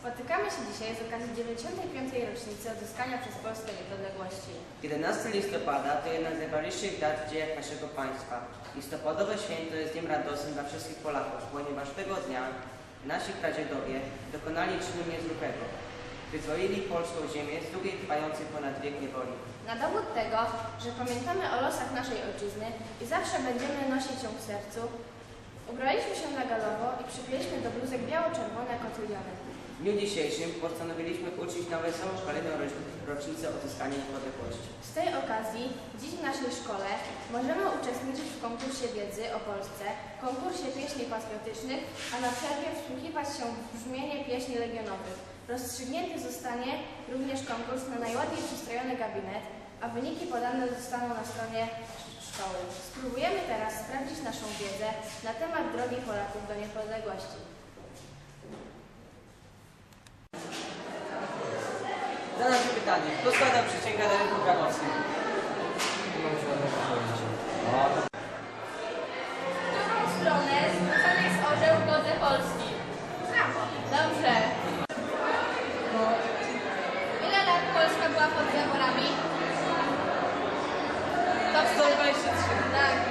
Spotykamy się dzisiaj z okazji 95. rocznicy odzyskania przez Polskę niepodległości. 11 listopada to jedna z najważniejszych dat w dziejach naszego państwa. Listopadowe święto jest dniem radosnym dla wszystkich Polaków, ponieważ tego dnia nasi pradziedowie dokonali czynu niezwykłego. Wyzwolili polską ziemię z długiej trwającej ponad wiek niewoli. Na dowód tego, że pamiętamy o losach naszej ojczyzny i zawsze będziemy nosić ją w sercu, ubraliśmy się na galowo i przypięliśmy do bluzek biało-czerwone kotyliony. W dniu dzisiejszym postanowiliśmy uczcić na wesołą kolejną roc- rocznicę odzyskania niepodległości. Z tej okazji dziś w naszej szkole możemy uczestniczyć w konkursie wiedzy o Polsce, konkursie pieśni patriotycznych, a na przerwie wsłuchiwać się w brzmienie pieśni legionowych. Rozstrzygnięty zostanie również konkurs na najładniej przystrojony gabinet, a wyniki podane zostaną na stronie szkoły. Spróbujemy teraz sprawdzić naszą wiedzę na temat drogi Polaków do niepodległości. Zadam Ci pytanie. Kto składa przysięgę na rynku krakowskim? W którą stronę zwrócony jest orzeł Polski? Dobrze. Ile lat Polska była pod zaborami? To 123. Tak.